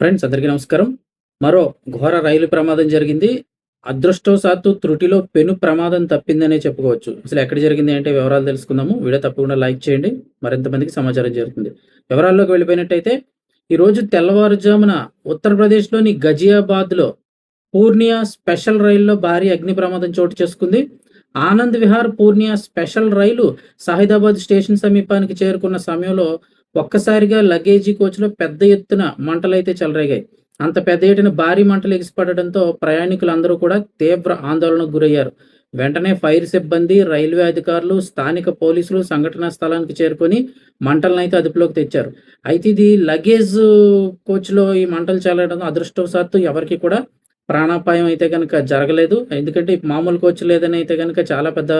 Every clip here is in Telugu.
ఫ్రెండ్స్ అందరికీ నమస్కారం. మరో ఘోర రైలు ప్రమాదం జరిగింది. అదృష్టవశాత్తు త్రుటిలో పెను ప్రమాదం తప్పిందనే చెప్పుకోవచ్చు. అసలు ఎక్కడ జరిగింది అంటే వివరాలు తెలుసుకుందాము. వీడియో తప్పకుండా లైక్ చేయండి. మరింత మందికి సమాచారం జరుగుతుంది వివరాల్లోకి వెళ్ళిపోయినట్టయితే ఈరోజు తెల్లవారుజామున ఉత్తరప్రదేశ్‌లోని గజియాబాద్‌లో పూర్ణియా స్పెషల్ రైల్లో భారీ అగ్ని ప్రమాదం చోటు చేసుకుంది. ఆనంద్ విహార్ పూర్ణియా స్పెషల్ రైలు సాహిదాబాద్ స్టేషన్ సమీపానికి చేరుకున్న సమయంలో ఒక్కసారిగా లగేజీ కోచ్‌లో పెద్ద ఎత్తున మంటలైతే చెలరేగాయి. అంత పెద్ద ఎత్తున భారీ మంటలు ఎగిసిపడడంతో ప్రయాణికులందరూ కూడా తీవ్ర ఆందోళనకు గురయ్యారు. వెంటనే ఫైర్ సిబ్బంది, రైల్వే అధికారులు, స్థానిక పోలీసులు సంఘటనా స్థలానికి చేరుకొని మంటలనైతే అదుపులోకి తెచ్చారు. అయితే ఇది లగేజ్ కోచ్‌లో ఈ మంటలు చెలరడం అదృష్టవశాత్తు ఎవరికి కూడా ప్రాణాపాయం అయితే కనుక జరగలేదు. ఎందుకంటే మామూలు కోచ్ లేదని అయితే కనుక చాలా పెద్ద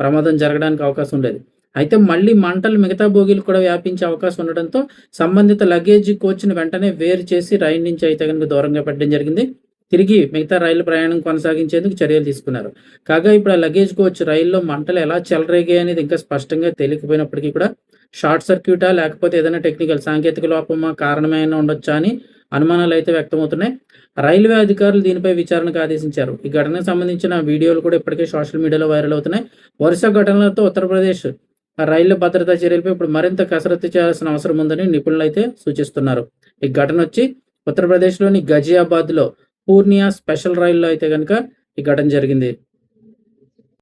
ప్రమాదం జరగడానికి అవకాశం ఉండేది. అయితే మళ్ళీ మంటలు మిగతా బోగీలు కూడా వ్యాపించే అవకాశం ఉండడంతో సంబంధిత లగేజ్ కోచ్‌ని వెంటనే వేరు చేసి రైలు నుంచి అయితే కనుక దూరంగా పెట్టడం జరిగింది. తిరిగి మిగతా రైలు ప్రయాణం కొనసాగించేందుకు చర్యలు తీసుకున్నారు. కాగా ఇప్పుడు ఆ లగేజ్ కోచ్ రైల్లో మంటలు ఎలా చెలరేగాయి అనేది ఇంకా స్పష్టంగా తెలియకపోయినప్పటికీ కూడా షార్ట్ సర్క్యూటా లేకపోతే ఏదైనా టెక్నికల్ సాంకేతిక లోపమా కారణమేమైనా ఉండొచ్చా అని అనుమానాలు అయితే వ్యక్తమవుతున్నాయి. రైల్వే అధికారులు దీనిపై విచారణకు ఆదేశించారు. ఈ ఘటనకు సంబంధించిన వీడియోలు కూడా ఇప్పటికే సోషల్ మీడియాలో వైరల్ అవుతున్నాయి. వరుస ఘటనలతో ఉత్తరప్రదేశ్ రైళ్ళ భద్రతా చర్యలపై ఇప్పుడు మరింత కసరత్తు చేయాల్సిన అవసరం ఉందని నిపుణులు అయితే సూచిస్తున్నారు. ఈ ఘటన వచ్చి ఉత్తరప్రదేశ్‌లోని గజియాబాద్‌లో పూర్ణియా స్పెషల్ రైల్లో అయితే కనుక ఈ ఘటన జరిగింది.